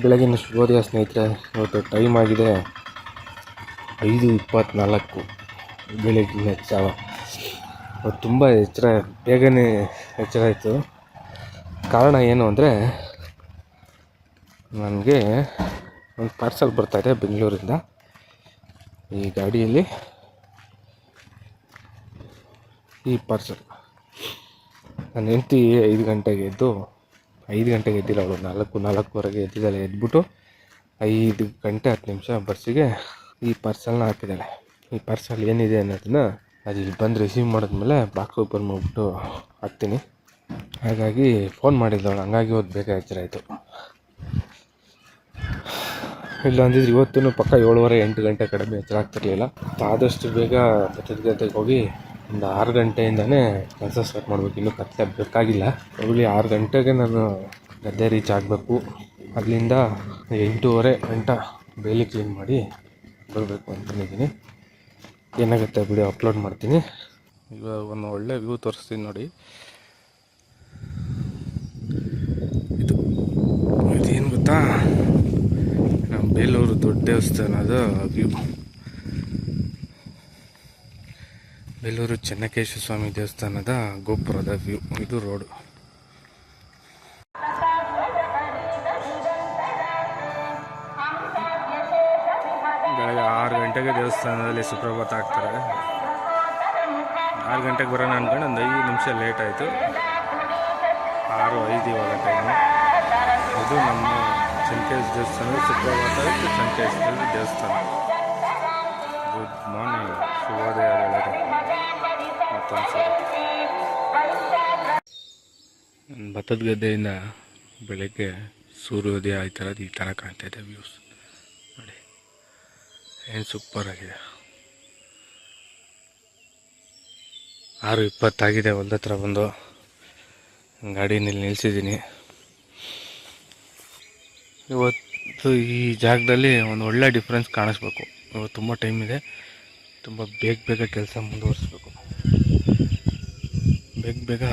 ಬೆಳಗಿನ ಶುಭೋದಯ ಸ್ನೇಹಿತರೆ, ಇವತ್ತು ಟೈಮ್ ಆಗಿದೆ ಐದು ಇಪ್ಪತ್ತ್ನಾಲ್ಕು ಬೆಳಗಿನ ಜಾವ. ತುಂಬ ಎಚ್ಚರ, ಬೇಗನೆ ಎಚ್ಚರ ಆಯಿತು ಕಾರಣ ಏನು ಅಂದರೆ, ನನಗೆ ಒಂದು ಪಾರ್ಸಲ್ ಬರ್ತಾಯಿದೆ ಬೆಂಗಳೂರಿಂದ. ಈ ಗಾಡಿಯಲ್ಲಿ ಈ ಪಾರ್ಸಲ್ ನನ್ನ ಹೆಂಡ್ತಿ ಐದು ಗಂಟೆಗೆ ಎದ್ದು ಐದು ಗಂಟೆಗೆ ಎದ್ದಿಲ್ಲ ಅವಳು. ನಾಲ್ಕು, ನಾಲ್ಕುವರೆಗೆ ಎದ್ದಿದ್ದಾಳೆ. ಎದ್ಬಿಟ್ಟು ಐದು ಗಂಟೆ, ಹತ್ತು ನಿಮಿಷ ಬಸ್ಸಿಗೆ ಈ ಪಾರ್ಸಲ್ನ ಹಾಕಿದ್ದಾಳೆ. ಈ ಪಾರ್ಸಲ್ ಏನಿದೆ ಅನ್ನೋದನ್ನ ಅದು ಇಲ್ಲಿ ಬಂದು ರಿಸೀವ್ ಮಾಡಿದ್ಮೇಲೆ ಬಾಕ್ಸ್ ಓಪನ್ ಮಾಡಿಬಿಟ್ಟು ಹಾಕ್ತೀನಿ. ಹಾಗಾಗಿ ಫೋನ್ ಮಾಡಿದ್ದವಳು ಹಂಗಾಗಿ ಇವತ್ತು ಬೇಗ ಎಚ್ಚರಾಯಿತು ಇಲ್ಲ ಅಂದಿದ್ರೆ ಇವತ್ತೂ ಪಕ್ಕ ಏಳುವರೆ, ಎಂಟು ಗಂಟೆ ಕಡಿಮೆ ಎಚ್ಚರ ಆಗ್ತಿರ್ಲಿಲ್ಲ. ಆದಷ್ಟು ಬೇಗ ಭತ್ತದ ಗದ್ದೆಗೆ ಹೋಗಿ ಒಂದು ಆರು ಗಂಟೆಯಿಂದನೇ ಕೆಲಸ ಸ್ಟಾರ್ಟ್ ಮಾಡಬೇಕು. ಇನ್ನೂ ಕತ್ತಲೆ ಬೇಕಾಗಿಲ್ಲ ಹೋಗಲಿ ಆರು ಗಂಟೆಗೆ ನಾನು ಗದ್ದೆ ರೀಚ್ ಆಗಬೇಕು. ಅಲ್ಲಿಂದ ಎಂಟೂವರೆ ಗಂಟ ಬೇಲಿ ಕ್ಲೀನ್ ಮಾಡಿ ಬರಬೇಕು ಅಂದ್ಕೊಂಡಿದ್ದೀನಿ ಏನಾಗುತ್ತೆ ವಿಡಿಯೋ ಅಪ್ಲೋಡ್ ಮಾಡ್ತೀನಿ. ಇವಾಗ ಒಂದು ಒಳ್ಳೆ ವ್ಯೂ ತೋರಿಸ್ತೀನಿ ನೋಡಿ. ಇದು ಇದೇನು ಗೊತ್ತಾ? ನಮ್ಮ ಬೇಲೂರು ದೊಡ್ಡ ದೇವಸ್ಥಾನದ ವ್ಯೂ ಬೇಲೂರು ಚೆನ್ನಕೇಶ್ವರ ಸ್ವಾಮಿ ದೇವಸ್ಥಾನದ ಗೋಪುರದ ವ್ಯೂ. ಇದು ರೋಡು. ಬೆಳಗ್ಗೆ ಆರು ಗಂಟೆಗೆ ದೇವಸ್ಥಾನದಲ್ಲಿ ಸುಪ್ರಭಾತ ಆಗ್ತಾರೆ. ಆರು ಗಂಟೆಗೆ ಬರೋಣ ಅಂದ್ಕೊಂಡು ಒಂದು ಐದು ನಿಮಿಷ ಲೇಟ್ ಆಯಿತು. ಆರು, ಐದು ಇವಾಗ ಟೈಮು ಇದು ನಮ್ಮ ಚೆನ್ನಕೇಶ್ ದೇವಸ್ಥಾನ ಸುಪ್ರಭಾತ ಚೆನ್ನಕೇಶ್ವರ ದೇವಸ್ಥಾನ. ಗುಡ್ ಮಾರ್ನಿಂಗ್ ಶುಭೋದಯ ಭತ್ತದ ಗದ್ದೆಯಿಂದ ಬೆಳಗ್ಗೆ ಸೂರ್ಯೋದಯ ಈ ಈ ಥರ ಕಾಣ್ತಾ ಇದೆ ವ್ಯೂಸ್ ನೋಡಿ, ಏನು ಸೂಪರ್ ಆಗಿದೆ. ಆರು ಇಪ್ಪತ್ತಾಗಿದೆ ಹೊಲ್ದ ಹತ್ರ ಬಂದು ಗಾಡಿನಲ್ಲಿ ನಿಲ್ಲಿಸಿದ್ದೀನಿ ಇವತ್ತು ಈ ಜಾಗದಲ್ಲಿ ಒಂದು ಒಳ್ಳೆ ಡಿಫ್ರೆನ್ಸ್ ಕಾಣಿಸ್ಬೇಕು. ಇವತ್ತು ತುಂಬ ಟೈಮ್ ಇದೆ. ತುಂಬ ಬೇಗ ಬೇಗ ಕೆಲಸ ಮುಂದುವರಿಸ್ಬೇಕು. ಬೇಗ ಬೇಗ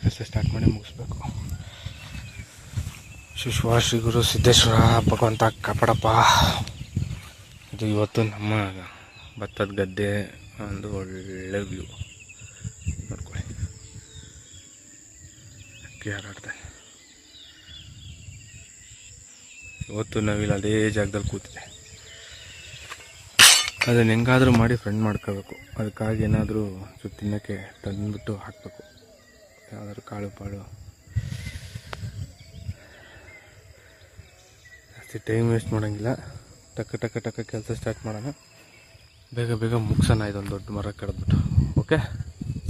ಕೆಲಸ ಸ್ಟಾರ್ಟ್ ಮಾಡಿ ಮುಗಿಸ್ಬೇಕು. ಶಿಶ್ವ ಶ್ರೀ ಗುರು ಸಿದ್ದೇಶ್ವರ, ಭಗವಂತ ಕಾಪಾಡಪ್ಪ. ಇದು ಇವತ್ತು ನಮ್ಮ ಭತ್ತದ ಗದ್ದೆ, ಒಂದು ಒಳ್ಳೆ ವ್ಯೂ ನೋಡ್ಕೊಳ್ಳಿ. ಅಕ್ಕಿ ಹಾರಾಡ್ತಾ ಇವತ್ತು ನಾವಿಲ್ಲಿ, ಅದೇ ಜಾಗದಲ್ಲಿ ಕೂತಿದೆ ಅದನ್ನು ಹೆಂಗಾದರೂ ಮಾಡಿ ಫ್ರೆಂಡ್ ಮಾಡ್ಕೋಬೇಕು ಅದಕ್ಕಾಗಿ ಏನಾದರೂ ತಿನ್ನೋಕ್ಕೆ ತಂದುಬಿಟ್ಟು ಹಾಕಬೇಕು. ಯಾವ್ದಾದ್ರು ಕಾಳು ಪಾಳು. ಜಾಸ್ತಿ ಟೈಮ್ ವೇಸ್ಟ್ ಮಾಡೋಂಗಿಲ್ಲ. ಟಕ್ಕ ಟಕ್ಕ ಟಕ್ಕ ಕೆಲಸ ಸ್ಟಾರ್ಟ್ ಮಾಡೋಣ. ಬೇಗ ಬೇಗ ಮುಗ್ಸೋಣ ಇದೊಂದು ದೊಡ್ಡ ಮರ ಕಡಿದ್ಬಿಟ್ಟು. ಓಕೆ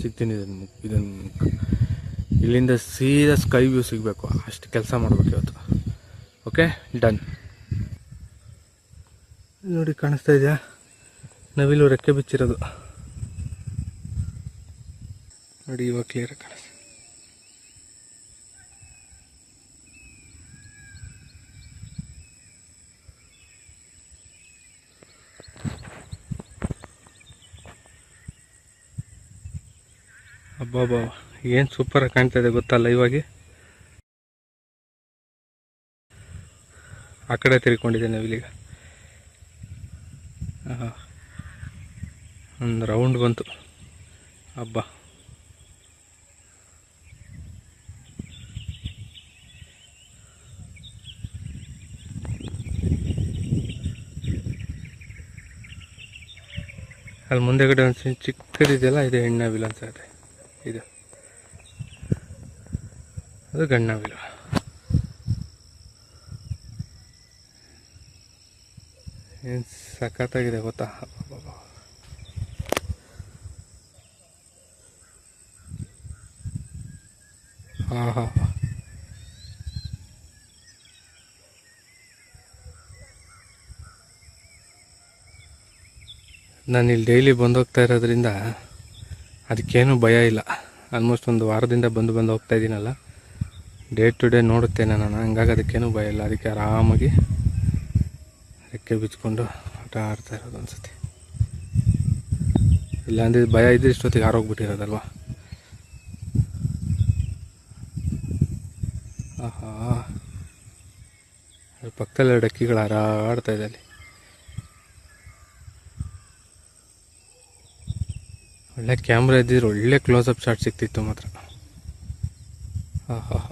ಸಿಗ್ತೀನಿ ಇದನ್ನು ಇದನ್ನು ಇಲ್ಲಿಂದ ಸೀದಾ ಸ್ಕೈ ವ್ಯೂ ಸಿಗಬೇಕು. ಅಷ್ಟು ಕೆಲಸ ಮಾಡ್ಬೇಕು ಇವತ್ತು. ಓಕೆ ಡನ್ ನೋಡಿ ಕಾಣಿಸ್ತಾ ಇದೆಯಾ? ನವಿಲು ರೆಕ್ಕೆ ಬಿಚ್ಚಿರೋದು. ನೋಡಿ, ಇವಾಗ ಕ್ಲಿಯರ್ ಕಾಣಿಸ್ತಾ ಅಬ್ಬಾಬಾ ಏನು ಸೂಪರಾಗಿ ಕಾಣ್ತಾ ಇದೆ ಗೊತ್ತಲ್ಲ ಇವಾಗ? ಆ ಕಡೆ ತಿರ್ಕೊಂಡಿದೆ ನವಿಲಿಗ. ಒಂದು ರೌಂಡ್ ಬಂತು. ಹಬ್ಬ ಅಲ್ಲಿ ಮುಂದೆಗಡೆ ಒಂದು ಚಿಕ್ಕ- ಚಿಕ್ಕದಿದೆಯಲ್ಲ ಇದು ಹೆಣ್ಣಾವಿಲ್ಲ ಅನ್ಸುತ್ತೆ ಇದು. ಅದು ಗಣ್ಣ ಗಣ್ಣಾವಿಲ್ಲ ಏನು ಸಖತ್ತಾಗಿದೆ ಗೊತ್ತಾ? ಹಾ. ನಾನು ಇಲ್ಲಿ ಡೈಲಿ ಬಂದೋಗ್ತಾ ಇರೋದ್ರಿಂದ ಅದಕ್ಕೇನು ಭಯ ಇಲ್ಲ. ಆಲ್ಮೋಸ್ಟ್ ಒಂದು ವಾರದಿಂದ ಬಂದು ಬಂದು ಹೋಗ್ತಾ ಇದ್ದೀನಲ್ಲ ಡೇ ಟು ಡೇ ನೋಡುತ್ತೇನೆ ನಾನು. ಹಂಗಾಗಿ ಅದಕ್ಕೇನು ಭಯ ಇಲ್ಲ. ಅದಕ್ಕೆ ಆರಾಮಾಗಿ ರೆಕ್ಕೆ ಬಿಚ್ಕೊಂಡು ಆಟ ಆಡ್ತಾ ಇರೋದು ಅನ್ಸುತ್ತೆ. ಇಲ್ಲಾಂದ್ರೆ ಭಯ ಇದ್ದರೆ ಇಷ್ಟೊತ್ತಿಗೆ ಹಾರೋಗ್ಬಿಟ್ಟಿರೋದಲ್ವಾ ಆಹಾ ನೋಡಿ ಪಕ್ಕದಲ್ಲಿ ಡಕ್ಕಿಗಳು ಹಾರಾಡ್ತಾ ಇದೆ ಅಲ್ಲಿ ಒಳ್ಳೆ ಕ್ಯಾಮ್ರಾ ಇದ್ದಿದ್ರೆ ಒಳ್ಳೆ ಕ್ಲೋಸಪ್ ಶಾಟ್ ಸಿಕ್ತಿತ್ತು ಮಾತ್ರ. ಹಾಂ ಹಾಂ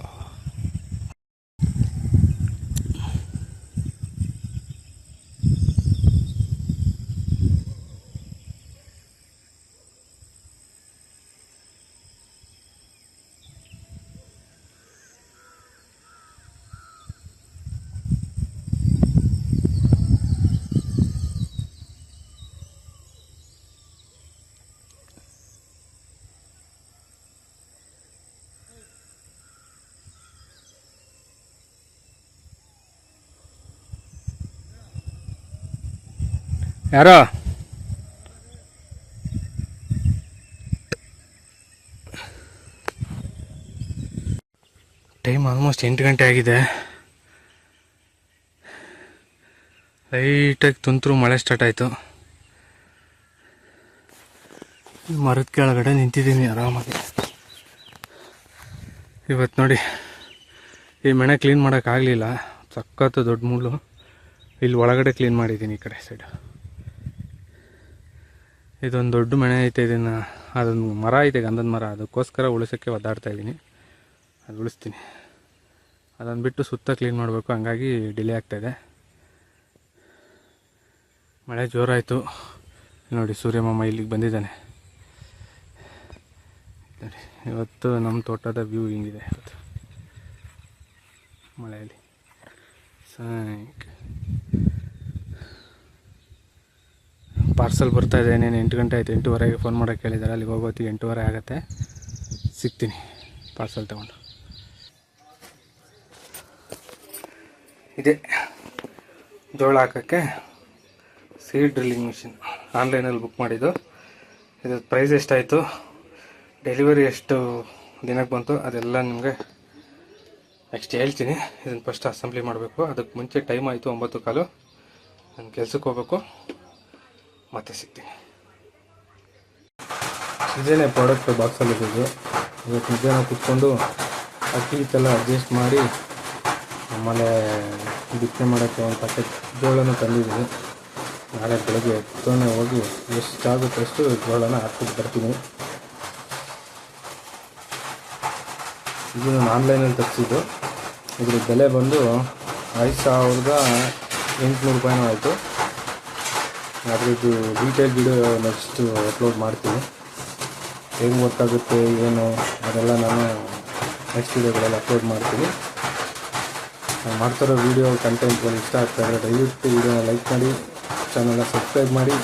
ಯಾರೋ? ಟೈಮ್ ಆಲ್ಮೋಸ್ಟ್ ಎಂಟು ಗಂಟೆ ಆಗಿದೆ. ಲೈಟಾಗಿ ತುಂತುರು ಮಳೆ ಸ್ಟಾರ್ಟ್ ಆಯಿತು. ಮರದ ಕೆಳಗಡೆ ನಿಂತಿದ್ದೀನಿ ಆರಾಮಾಗಿ. ಇವತ್ತು ನೋಡಿ, ಈ ಮನೆ ಕ್ಲೀನ್ ಮಾಡೋಕ್ಕಾಗಲಿಲ್ಲ ಸಖತ್ತು ದೊಡ್ಡ ಮುಳ್ಳು. ಇಲ್ಲಿ ಒಳಗಡೆ ಕ್ಲೀನ್ ಮಾಡಿದ್ದೀನಿ ಈ ಕಡೆ ಸೈಡ್ ಇದೊಂದು ದೊಡ್ಡ ಮನೆ ಐತೆ, ಇದನ್ನು ಅದೊಂದು ಮರ ಐತೆ, ಗಂಧದ ಮರ. ಅದಕ್ಕೋಸ್ಕರ ಉಳಿಸೋಕ್ಕೆ ಒದ್ದಾಡ್ತಾ ಇದ್ದೀನಿ ಅದು ಉಳಿಸ್ತೀನಿ. ಅದನ್ನು ಬಿಟ್ಟು ಸುತ್ತ ಕ್ಲೀನ್ ಮಾಡಬೇಕು. ಹಂಗಾಗಿ ಡಿಲೇ ಆಗ್ತಾಯಿದೆ ಮಳೆ ಜೋರಾಯಿತು. ನೋಡಿ, ಸೂರ್ಯಮ್ಮ ಇಲ್ಲಿಗೆ ಬಂದಿದ್ದಾನೆ. ನೋಡಿ, ಇವತ್ತು ನಮ್ಮ ತೋಟದ ವ್ಯೂ ಹಿಂಗಿದೆ ಇವತ್ತು. ಮಳೆಯಲ್ಲಿ. ಸಾಯಂಕ ಪಾರ್ಸಲ್ ಬರ್ತಾ ಇದೆ, ಇನ್ನೇನು ಎಂಟು ಗಂಟೆ ಆಯಿತು, ಎಂಟೂವರೆಗೆ ಫೋನ್ ಮಾಡೋಕ್ಕೆ ಹೇಳಿದ್ದಾರೆ ಅಲ್ಲಿಗೆ ಹೋಗೋತಿ ಎಂಟೂವರೆ ಆಗುತ್ತೆ. ಸಿಗ್ತೀನಿ, ಪಾರ್ಸಲ್ ತೊಗೊಂಡು. ಇದೆ. ಜೋಳ ಹಾಕೋಕ್ಕೆ ಸೀಡ್ ಡ್ರಿಲ್ಲಿಂಗ್ ಮಿಷಿನ್. ಆನ್ಲೈನಲ್ಲಿ ಬುಕ್ ಮಾಡಿದ್ದು. ಇದ್ರ ಪ್ರೈಸ್ ಎಷ್ಟಾಯಿತು? ಡೆಲಿವರಿ ಎಷ್ಟು ದಿನಕ್ಕೆ ಬಂತು? ಅದೆಲ್ಲ ನಿಮಗೆ ನೆಕ್ಸ್ಟ್ ಹೇಳ್ತೀನಿ. ಇದನ್ನು ಫಸ್ಟ್ ಅಸೆಂಬ್ಲಿ ಮಾಡಬೇಕು. ಅದಕ್ಕೆ ಮುಂಚೆ ಟೈಮ್ ಆಯಿತು ಒಂಬತ್ತು ಕಾಲು. ನಾನು ಕೆಲಸಕ್ಕೆ ಹೋಗ್ಬೇಕು. ಮತ್ತೆ ಸಿಗ್ತೀನಿ. ಇದೇನೆ ಪ್ರಾಡಕ್ಟ್ ಬಾಕ್ಸಲ್ಲಿ ಇದ್ದು ಇವತ್ತು ಮಧ್ಯಾಹ್ನ ಕುತ್ಕೊಂಡು ಅಕ್ಕಿ ಎಲ್ಲ ಅಡ್ಜಸ್ಟ್ ಮಾಡಿ ಆಮೇಲೆ ಬಿತ್ತನೆ ಮಾಡೋಕ್ಕೆ ಒಂದು ಪ್ಯಾಕೆಟ್ ಜೋಳನ ತಂದಿದ್ದೀನಿ. ನಾಳೆ ಬೆಳಗ್ಗೆ ಎತ್ತೋನೆ ಹೋಗಿ ಎಷ್ಟಾಗುತ್ತೆ ಅಷ್ಟು ಜೋಳನ ಹಾಕ್ಬಿಟ್ಟು ಬರ್ತೀನಿ. ಇದು ನಾನು ಆನ್ಲೈನಲ್ಲಿ ತರಿಸಿದ್ದು. ಇದ್ರ ಬೆಲೆ ಬಂದು ಐದು ಸಾವಿರದ ಎಂಟುನೂರು ರೂಪಾಯಿನೂ ಆಯಿತು. ಅದ್ರದ್ದು ಡೀಟೇಲ್ ವಿಡಿಯೋ ನೆಕ್ಸ್ಟ್ ಅಪ್ಲೋಡ್ ಮಾಡ್ತೀನಿ ಹೇಗೆ ವರ್ಕ್ ಆಗುತ್ತೆ ಏನು, ಅದೆಲ್ಲ ನಾನು ನೆಕ್ಸ್ಟ್ ವಿಡಿಯೋಗಳೆಲ್ಲ ಅಪ್ಲೋಡ್ ಮಾಡ್ತೀನಿ. ನಾನು ಮಾಡ್ತಿರೋ ವೀಡಿಯೋ ಕಂಟೆಂಟ್ಗಳು ಇಷ್ಟ ಆಗ್ತಾ ಇದ್ದರೆ ದಯವಿಟ್ಟು ವೀಡಿಯೋನ ಲೈಕ್ ಮಾಡಿ ಚಾನಲ್ನ ಸಬ್ಸ್ಕ್ರೈಬ್ ಮಾಡಿ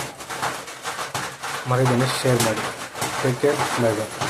ಮರಿದೇನೆ ಶೇರ್ ಮಾಡಿ. Take care bye bye